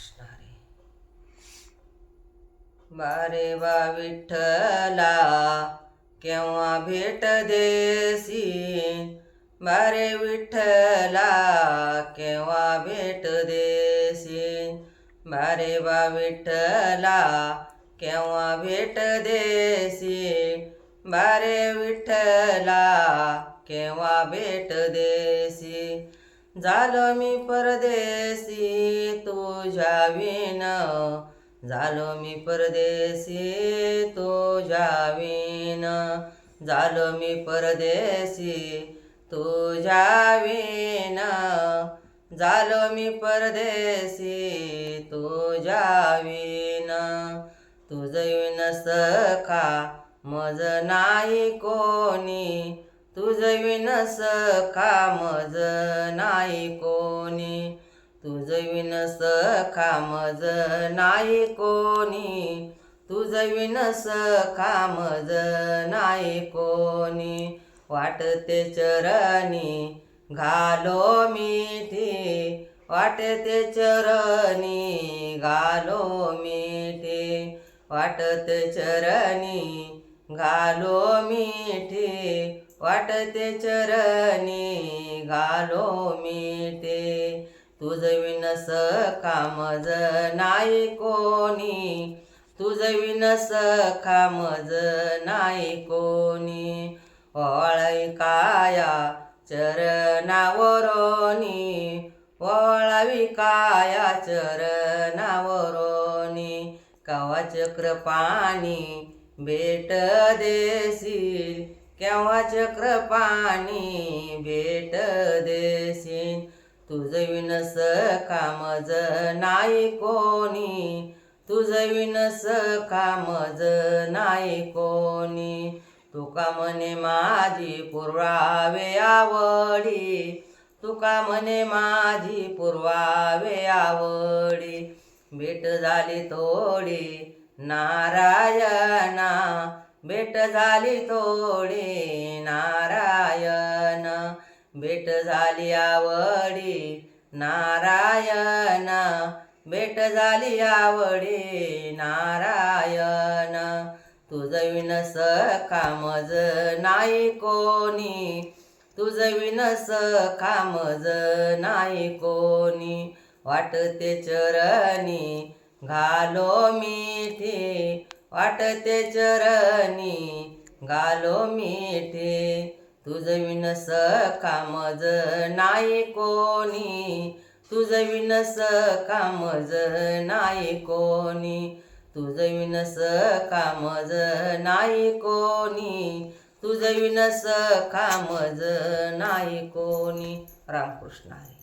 रामकृष्ण हरी बारे बा विठ्ठला केव्हा भेट देसी बारे विठ्ठला केव्हा भेट देसी बारे बा विठ्ठला केव्हा भेट देसी बारे विठ्ठला केव्हा भेट देसी झालो मी परदेसी तुझ्या विन झालो मी परदेसी तुझ्या विन झालो मी परदेसी तुझ्या विन झालो मी परदेसी तुझ्या विन तुझ विन सखा मज नाही कोणी. तुझ विनस सखा मज नाही कोणी. तुझ विनस सखा मज नाही कोणी. तुझ विनस सखा नाही कोणी. वाटते चरणी घालो मिठी. वाटते चरणी घालो मिठी. वाटते चरणी घालो मिठी. वाटते चरणी घालो मिठे. तुझ विनस कामज नाही कोणी. तुझ विनस कामज नाही कोणी. वळय काया चरणावरोनी. वळावी काया चरणावरोनी. कवा कृपाणी पाणी भेट देशील. केव्हा चक्रपाणी भेट देसीन तुझ विनस कामज नाही कोणी. तुझ विनस कामज नाही कोणी. तुका म्हणे माझी पुरवावे आवडी. तुका म्हणे माझी पुरवावे आवडी. भेट झाली थोडी नारायणा. भेट झाली थोडी नारायण. भेट झाली आवडी नारायण. भेट झाली आवडी नारायण. तुझ विनस कामज नाही कोणी. तुझ विनस कामज नाही कोणी. वाटते चरणी घालो मिठी. वाटते चरणी गालो मिठे. तुजविनस कामज नाही कोणी. तुजविनस कामज नाही कोणी. तुझ कामज नाही कोणी. तुजविनस कामज नाही कोणी. रामकृष्ण आहे